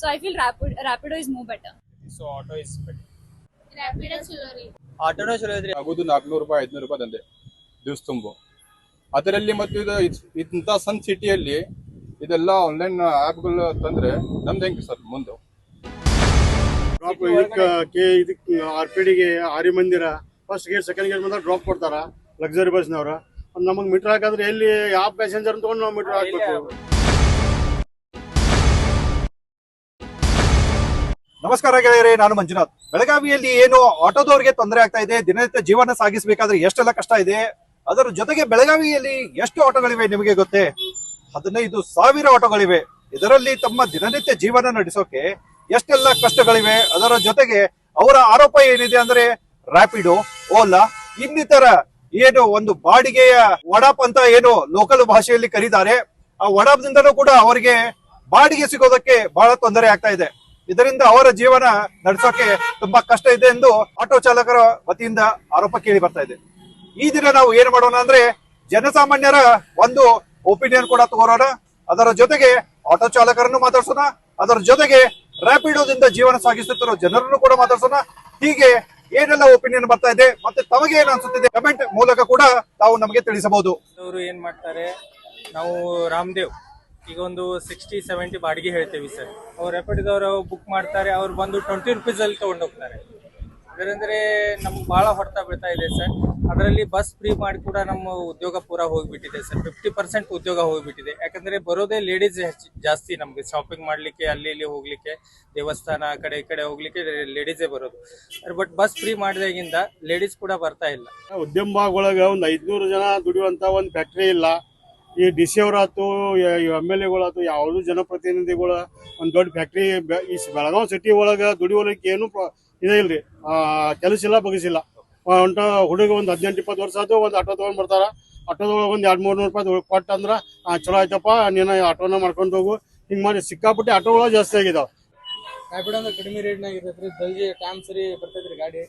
So I feel Rapid, Rapido is more better. So auto is better Rapido ಚಲೋ ರೀ ಆಟೋನೇ ಚಲೋ ಐತ್ರಿ ಆಗೋದು ನಾಲ್ಕುನೂರು ರೂಪಾಯಿ ಐದ್ನೂರು ರೂಪಾಯಿ ದಂಧೆ. ದಿವಸ ತುಂಬೋ. ಅದರಲ್ಲಿ ಮತ್ತು ಇದು ಇದ್- ಇಂಥ ಸಣ್ಣ ಸಿಟಿಯಲ್ಲಿ ಇದೆಲ್ಲ ಆನ್ಲೈನ್ ಆ್ಯಪ್ಗಳು ತಂದ್ರೆ ನಮ್ದು ಹೆಂಗೆ ಸರ್ ಮುಂದೆ? ಡ್ರಾಪ್ ಇದಕ್ಕೆ ಕೆ ಇದಕ್ಕೆ ಆರ್ ಪಿ ಡಿಗೆ ಆರಿ ಮಂದಿರ ಫಸ್ಟ್ ಗೇಟ್ ಸೆಕೆಂಡ್ ಗೇಟ್ ಬಂದಾಗ ಡ್ರಾಪ್ ಕೊಡ್ತಾರ ಲಕ್ಸರಿ ಬಸ್ನವ್ರ ನಮಗೆ ಮೀಟರ್ ಹಾಕಾದ್ರೆ ಎಲ್ಲಿ ಯಾವ ಪ್ಯಾಸೆಂಜರ್ ತಗೊಂಡು ನಾವು ಮೀಟರ್ ಹಾಕ್ಬೇಕು? ನಮಸ್ಕಾರ ಗೆಳೆಯರೇ, ನಾನು ಮಂಜುನಾಥ್. ಬೆಳಗಾವಿಯಲ್ಲಿ ಏನು ಆಟೋದವರಿಗೆ ತೊಂದರೆ ಆಗ್ತಾ ಇದೆ, ದಿನನಿತ್ಯ ಜೀವನ ಸಾಗಿಸಬೇಕಾದ್ರೆ ಎಷ್ಟೆಲ್ಲ ಕಷ್ಟ ಇದೆ, ಅದರ ಜೊತೆಗೆ ಬೆಳಗಾವಿಯಲ್ಲಿ ಎಷ್ಟು ಆಟೋಗಳಿವೆ ನಿಮಗೆ ಗೊತ್ತೇ? ಹದಿನೈದು ಸಾವಿರ ಆಟೋಗಳಿವೆ. ಇದರಲ್ಲಿ ತಮ್ಮ ದಿನನಿತ್ಯ ಜೀವನ ನಡೆಸೋಕೆ ಎಷ್ಟೆಲ್ಲ ಕಷ್ಟಗಳಿವೆ, ಅದರ ಜೊತೆಗೆ ಅವರ ಆರೋಪ ಏನಿದೆ ಅಂದ್ರೆ ರ್ಯಾಪಿಡೋ ಓಲಾ ಇನ್ನಿತರ ಏನು ಒಂದು ಬಾಡಿಗೆಯ ವಡಾಪ್ ಅಂತ ಏನು ಲೋಕಲ್ ಭಾಷೆಯಲ್ಲಿ ಕರೀತಾರೆ, ಆ ವಡಾಪ್ದಿಂದಲೂ ಕೂಡ ಅವರಿಗೆ ಬಾಡಿಗೆ ಸಿಗೋದಕ್ಕೆ ಬಹಳ ತೊಂದರೆ ಆಗ್ತಾ ಇದೆ. ಇದರಿಂದ ಅವರ ಜೀವನ ನಡೆಸೋಕೆ ತುಂಬಾ ಕಷ್ಟ ಇದೆ ಎಂದು ಆಟೋ ಚಾಲಕರ ವತಿಯಿಂದ ಆರೋಪ ಕೇಳಿ ಬರ್ತಾ ಇದೆ. ಈ ದಿನ ನಾವು ಏನ್ ಮಾಡೋಣ ಅಂದ್ರೆ ಜನಸಾಮಾನ್ಯರ ಒಂದು ಒಪಿನಿಯನ್ ಕೂಡ ತಗೋರೋಣ. ಅದರ ಜೊತೆಗೆ ಆಟೋ ಚಾಲಕರನ್ನು ಮಾತಾಡ್ಸೋಣ. ಅದರ ಜೊತೆಗೆ ರ್ಯಾಪಿಡೋದಿಂದ ಜೀವನ ಸಾಗಿಸುತ್ತಿರುವ ಜನರನ್ನು ಕೂಡ ಮಾತಾಡ್ಸೋಣ. ಹೀಗೆ ಏನೆಲ್ಲ ಒಪಿನಿಯನ್ ಬರ್ತಾ ಇದೆ ಮತ್ತೆ ತಮಗೆ ಏನ್ ಅನ್ಸುತ್ತಿದೆ ಕಮೆಂಟ್ ಮೂಲಕ ಕೂಡ ತಾವು ನಮಗೆ ತಿಳಿಸಬಹುದು. ಏನ್ ಮಾಡ್ತಾರೆ? ನಾವು ರಾಮದೇವ್. ಈಗ ಒಂದು ಸಿಕ್ಸ್ಟಿ ಸೆವೆಂಟಿ ಬಾಡಿಗೆ ಹೇಳ್ತೀವಿ ಸರ್ ಅವ್ರು ರೆಪಿಡ್ದವರು ಬುಕ್ ಮಾಡ್ತಾರೆ, ಅವ್ರು ಬಂದು ಟ್ವೆಂಟಿ ರುಪೀಸಲ್ಲಿ ತಗೊಂಡು ಹೋಗ್ತಾರೆ. ಅದರಂದ್ರೆ ನಮ್ಗೆ ಭಾಳ ಹೊಡೆತ ಬೀಳ್ತಾ ಇದೆ ಸರ್ ಅದರಲ್ಲಿ ಬಸ್ ಫ್ರೀ ಮಾಡಿ ಕೂಡ ನಮ್ಮ ಉದ್ಯೋಗ ಪೂರ ಹೋಗಿಬಿಟ್ಟಿದೆ ಸರ್ ಫಿಫ್ಟಿ ಪರ್ಸೆಂಟ್ ಉದ್ಯೋಗ ಹೋಗಿಬಿಟ್ಟಿದೆ. ಯಾಕಂದ್ರೆ ಬರೋದೇ ಲೇಡೀಸ್ ಜಾಸ್ತಿ ನಮಗೆ. ಶಾಪಿಂಗ್ ಮಾಡ್ಲಿಕ್ಕೆ, ಅಲ್ಲಿ ಇಲ್ಲಿ ಹೋಗ್ಲಿಕ್ಕೆ, ದೇವಸ್ಥಾನ ಆ ಕಡೆ ಈ ಕಡೆ ಹೋಗ್ಲಿಕ್ಕೆ ಲೇಡೀಸೇ ಬರೋದು. ಬಟ್ ಬಸ್ ಫ್ರೀ ಮಾಡಿದಾಗಿಂದ ಲೇಡೀಸ್ ಕೂಡ ಬರ್ತಾ ಇಲ್ಲ. ಉದ್ಯಮ ಒಳಗೆ ಒಂದು ಐದುನೂರು ಜನ ದುಡಿಯುವಂತ ಒಂದು ಫ್ಯಾಕ್ಟ್ರಿ ಇಲ್ಲ. ಈ ಡಿ ಸಿ ಅವರಾತು ಎಂ ಎಲ್ ಎಗಳಾತು ಯಾವುದೂ ಜನಪ್ರತಿನಿಧಿಗಳ ಒಂದು ದೊಡ್ಡ ಫ್ಯಾಕ್ಟ್ರಿ ಈ ಬೆಳಗಾವಿ ಸಿಟಿ ಒಳಗೆ ದುಡಿಯೋಲಿಕ್ಕೆ ಏನು ಇದೇ ಇಲ್ರಿ. ಆ, ಕೆಲಸ ಇಲ್ಲ ಬಗಸಿಲ್ಲ ಒಂಟ ಹುಡುಗ ಒಂದು ಹದಿನೆಂಟು ಇಪ್ಪತ್ತು ವರ್ಷ ಆಯ್ತು ಒಂದು ಆಟೋ ತಗೊಂಡ್ ಬರ್ತಾರ. ಆಟೋದೊಳಗೆ ಒಂದು ಎರಡು ಮೂರು ನೂರು ರೂಪಾಯಿ ಕೊಟ್ಟು ಅಂದ್ರೆ ಆ, ಚಲೋ ಆಯ್ತಪ್ಪ ನೀನು ಆಟೋನ ಮಾಡ್ಕೊಂಡು ಹೋಗು. ಹಿಂಗೆ ಮಾಡಿ ಸಿಕ್ಕಾಪಟ್ಟೆ ಆಟೋಗಳು ಜಾಸ್ತಿ ಆಗಿದಾವೆ. ರ್ಯಾಪಿಡ್ ಅಂದ್ರೆ ಕಡಿಮೆ ರೇಟ್ನಾಗ ಇರ್ತೈತ್ರಿ. ಜಲ್ದಿ ಟೈಮ್ ಸರಿ ಬರ್ತೈತ್ರಿ ಗಾಡಿ.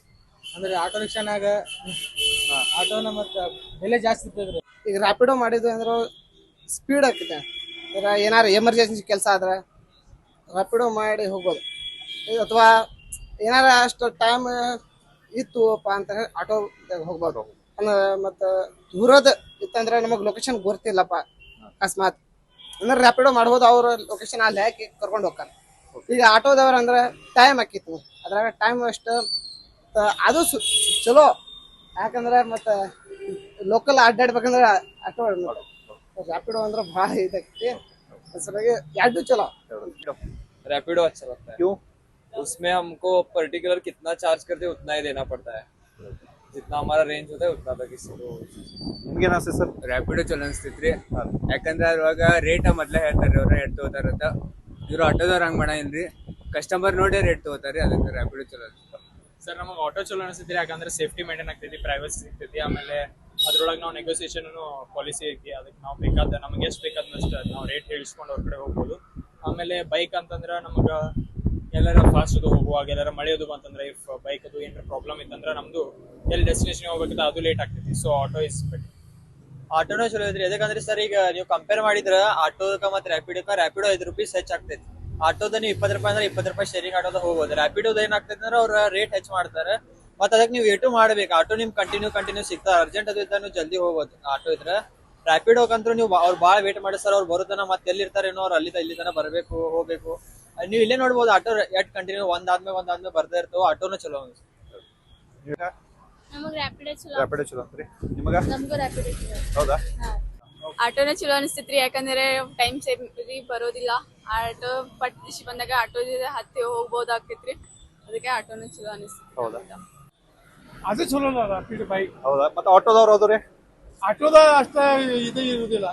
ಅಂದ್ರೆ ಆಟೋ ರಿಕ್ಷಾನಾಗ ಆಟೋನ ಮತ್ತೆ ಬೆಲೆ ಜಾಸ್ತಿ ಇರ್ತೈತ್ರಿ. ಈಗ ರ್ಯಾಪಿಡೋ ಮಾಡಿದ್ವಿ ಅಂದ್ರೆ ಸ್ಪೀಡ್ ಆಗ್ತೈತೆ ಈಗ ಏನಾರು ಎಮರ್ಜೆನ್ಸಿ ಕೆಲಸ ಆದ್ರೆ ರಾಪಿಡೋ ಮಾಡಿ ಹೋಗ್ಬೋದು. ಅಥವಾ ಏನಾರ ಅಷ್ಟು ಟೈಮ್ ಇತ್ತುಪ್ಪ ಅಂತ ಆಟೋ ಹೋಗ್ಬೋದು. ಅಂದ್ರೆ ಮತ್ತೆ ದೂರದ ಇತ್ತಂದ್ರೆ ನಮಗೆ ಲೊಕೇಶನ್ ಗೊತ್ತಿಲ್ಲಪ್ಪ ಅಕಸ್ಮಾತ್. ಅಂದ್ರೆ ರ್ಯಾಪಿಡೋ ಮಾಡ್ಬೋದು ಅವ್ರ ಲೊಕೇಶನ್ ಅಲ್ಲಿ ಹಾಕಿ ಕರ್ಕೊಂಡು ಹೋಗ್ತಾರೆ. ಈಗ ಆಟೋದವ್ರ ಅಂದ್ರೆ ಟೈಮ್ ಹಾಕಿತ್ತು. ಅದ್ರಾಗ ಟೈಮ್ ಅಷ್ಟು ಅದು ಚಲೋ. ಯಾಕಂದ್ರೆ ಮತ್ತೆ ಲೋಕಲ್ ಅಡ್ಡಾಡ್ಬೇಕಂದ್ರೆ ಆಟೋ ರ್ಯಾಪಿಡೋ ಅಂದ್ರೆ ಭಾಳ ಇದೈತಿ ಸರಿಯಾಗಿ ಎರಡು ಚಲೋ रैपिडो अच्छा लगता है क्यों? उसमें हमको पर्टिकुलर कितना चार्ज करते हैं उतना ही देना पड़ता है जितना हमारा रेंज होता है उतना तक किसी को ನಿಮ್ಗೆ ಏನಿಸ್ತದೆ ಸರ್ ರ್ಯಾಪಿಡೋ ಚಲೋ ಅನಿಸ್ತೈತ್ರಿ ಯಾಕಂದ್ರೆ ಅದ್ರೊಳಗ ರೇಟ್ ಮೊದ್ಲೇ ಹೇಳ್ತಾರ್ರಿ ಅವ್ರ ರೇಟ್ ತಗೋತಾರಂತ ಇವ್ರು ಆಟೋದವ್ರು ಹಂಗ್ ಮಾಡಂಗಿಲ್ರಿ ಕಸ್ಟಮರ್ ನೋಡಿ ರೇಟ್ ತಗೋತಾರ್ರಿ ಅದಕ್ಕೆ ರ್ಯಾಪಿಡೋ ಚಲೋ ಅನ್ಸುತ್ತೆ ಸರ್ ನಮಗೆ ಆಟೋ ಚಲೋ ಅನಿಸ್ತೈತಿ ಯಾಕಂದ್ರೆ ಸೇಫ್ಟಿ ಮೇಂಟೈನ್ ಆಗ್ತೈತಿ ಪ್ರೈವಸಿ ಸಿಗ್ತೈತಿ ಆಮೇಲೆ ಅದ್ರೊಳಗೆ ನಾವು ನೆಗೋಸಿಯೇಷನ್ ಪಾಲಿಸಿ ಐತಿ. ಅದಕ್ಕೆ ನಾವು ಬೇಕಾದ, ನಮಗೆ ಎಷ್ಟು ಬೇಕಾದಷ್ಟು ನಾವು ರೇಟ್ ಹೇಳಿಸ್ಕೊಂಡು ಅವ್ರ ಕಡೆ ಹೋಗ್ಬೋದು. ಆಮೇಲೆ ಬೈಕ್ ಅಂತಂದ್ರೆ ನಮಗೆ ಎಲ್ಲರ ಫಾಸ್ಟ್ ಹೋಗುವಾಗ, ಎಲ್ಲರ ಮಳೆ ಅದು ಬಂತಂದ್ರೆ ಇಫ್ ಬೈಕ್ ಅದು ಏನಾರ ಪ್ರಾಬ್ಲಮ್ ಇತ್ತಂದ್ರೆ ನಮ್ದು ಎಲ್ಲಿ ಡೆಸ್ಟಿನೇಷನ್ ಹೋಗ್ಬೇಕಂತ ಅದು ಲೇಟ್ ಆಗ್ತೈತಿ. ಸೊ ಆಟೋ ಇಸ್ ಬೆಟರ್ ಆಟೋನೇ ಚಲೋ ಐತ್ರಿ. ಯಾಕಂದ್ರೆ ಸರ್ ಈಗ ನೀವು ಕಂಪೇರ್ ಮಾಡಿದ್ರೆ ಆಟೋದಕ್ಕ ಮತ್ತೆ ರ್ಯಾಪಿಡೋಕ ರ್ಯಾಪಿಡೋ ಐದು ರುಪೀಸ್ ಹೆಚ್ಚಾಗ್ತೈತಿ ಆಟೋದ ನೀವು ಇಪ್ಪತ್ತು ರೂಪಾಯಿ ಅಂದ್ರೆ ಇಪ್ಪತ್ತು ರೂಪಾಯಿ ಶೇರಿಂಗ್ ಆಟೋದ ಹೋಗೋದು ರ್ಯಾಪಿಡೋದ ಏನಾಗ್ತೈತಿ ಅಂದ್ರೆ ಅವ್ರ ರೇಟ್ ಹೆಚ್ಚು ಮಾಡ್ತಾರೆ. ಮತ್ತೆ ಅದಕ್ಕೆ ನೀವು ಏಟು ಮಾಡ್ಬೇಕು. ಆಟೋ ನಿಮ್ ಕಂಟಿನ್ಯೂ ಕಂಟಿನ್ಯೂ ಸಿಗ್ತಾ ಅರ್ಜೆಂಟ್ ಅದು ಇದ್ದ ನೀವು ಜಲ್ದಿ ಹೋಗೋದು. ಆಟೋ ಇದ್ರೆ ರ್ಯಾಪಿಡೋಕಂತೂ ನೀವು ಅವ್ರು ಬಾಳ ವೇಟ್ ಮಾಡಿಸ್ತಾರ ಅವ್ರು ಬರೋತನ ಮತ್ತೆ ಎಲ್ಲಿ ಇರ್ತಾರೇನೋ ಅವ್ರು ಅಲ್ಲಿ ಇಲ್ಲಿ ತನ ಬರಬೇಕು ಹೋಗ್ಬೇಕು. ನೀವು ಇಲ್ಲೇ ನೋಡ್ಬೋದು ಆಟೋ ಎಟ್ ಕಂಟಿನ್ಯೂ ಒಂದಾದ್ಮೇಲೆ ಒಂದಾದ್ಮೇಲೆ ಬರ್ತಾ ಇರ್ತಾವ ಆಟೋನು ಚಲೋ ಅನ್ಸುತ್ತೆ. ನಮಗೆ? ರ್ಯಾಪಿಡೋ ಚಲೋ. ರ್ಯಾಪಿಡೋ ಚಲೋ ಅಂತ್ರಿ. ನಿಮಗ? ನಮಗೂ ರ್ಯಾಪಿಡೋ ಚಲೋ. ಹೌದಾ? ಆಟೋನೇ ಚಲೋ ಅನಿಸ್ತೈತ್ರಿ ಯಾಕಂದ್ರೆ ಟೈಮ್ ಸೇವ್ ಬರೋದಿಲ್ಲ. ಆಟೋ ಪಟ್ಟಿ ಬಂದಾಗ ಆಟೋ ಹತ್ತಿ ಹೋಗ್ಬೋದಾಗ್ತೈತ್ರಿ. ಅದಕ್ಕೆ ಆಟೋನೇ ಚಲೋ ಅನಿಸ್ತೈತಿ ಹೌದಾ? ಅದು ಚಲೋ ರಾಪಿಡ್ ಬೈಕ್ ಹೌದಾ ಮತ್ತೆ ಆಟೋದವ್ರು ಹೋದ್ರಿ ಆಟೋದ ಅಷ್ಟ ಇದು ಇರುವುದಿಲ್ಲ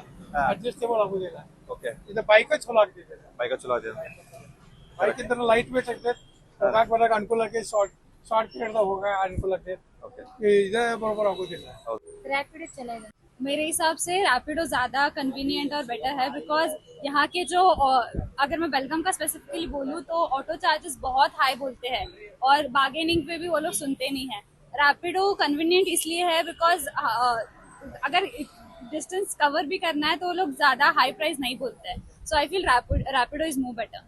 ಅಡ್ಜಸ್ಟೇಬಲ್ ಆಗುದಿಲ್ಲ ಓಕೆ ಇದು ಬೈಕ್ ಚಲೋ ಆಗ್ತೈತೆ ಬೈಕ ಚಲೋ ಇದೆ ಬೈಕ್ ಇದ್ರೆ ಲೈಟ್ ವೇಟ್ ಆಗ್ತೈತೆ ಹೋಗಾಕ್ ಬರಾಕ ಅನುಕೂಲ ಆಗೈತೆ ಶಾರ್ಟ್ ಶಾರ್ಟ್ ಪೀರಿಯಡ್ ಹೋಗ ಅನುಕೂಲ ಆಗ್ತೈತೆ ಓಕೆ ಇದೇ ಬರೋಬರ್ ಆಗುದಿಲ್ಲ रैपिडो चलेगा मेरे हिसाब से रैपिडो ज़्यादा कन्वीनियंट और बेटर है बिकॉज यहाँ के जो अ, अगर मैं बेलगाम का स्पेसिफिकली बोलूँ तो ऑटो चार्जेस बहुत हाई बोलते हैं और बार्गेनिंग पे भी वो लोग सुनते नहीं हैं रैपिडो कन्वीनियंट इसलिए है बिकॉज़ अगर डिस्टेंस कवर भी करना है तो लोग ज़्यादा हाई प्राइस नहीं बोलते हैं। So I feel Rapido is more better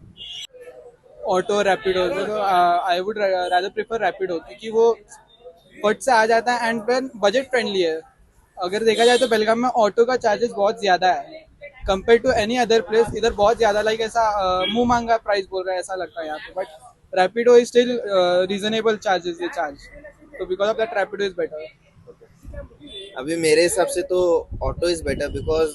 auto Rapido I would rather prefer Rapido क्योंकि वो फट से आ जाता है एंड फिर बजट फ्रेंडली है। अगर देखा जाए तो बेलगाम में ऑटो का चार्जेस बहुत ज़्यादा है। Compare to any other place इधर बहुत ज़्यादा लाइक ऐसा अ, मुँह मांगा प्राइस बोल रहा है ऐसा लगता है यहाँ पे। But Rapido is still reasonable charges ये चार्ज तो because of that Rapido is better अभी मेरे हिसाब से तो ऑटो इज़ बेटर बिकॉज़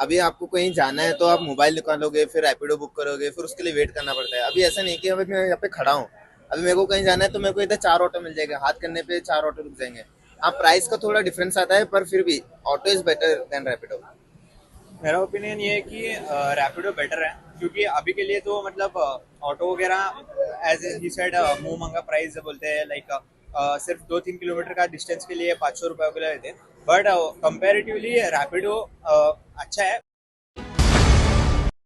अभी आपको कहीं जाना है तो आप मोबाइल निकालोगे फिर रैपिडो बुक करोगे फिर उसके लिए वेट करना पड़ता है। अभी ऐसा नहीं कि अभी मैं यहाँ पे खड़ा हूँ। अभी मेरे को कहीं जाना है तो मेरे को इधर चार ऑटो मिल जाएगा। हाथ करने पे चार ऑटो रुक जाएँगे। हाँ प्राइस का थोड़ा डिफरेंस आता है पर फिर भी auto is better than Rapido मेरा ओपिनियन ये है कि रैपिडो बेटर है क्योंकि अभी के लिए तो मतलब ऑटो वगैरह एज ही सेड मुँह मंगा प्राइस बोलते हैं लाइक सिर्फ़ दो तीन किलोमीटर का डिस्टेंस के लिए पाँच सौ रुपये लिए लेते हैं बट कंपेरेटिवली रैपिडो अच्छा है।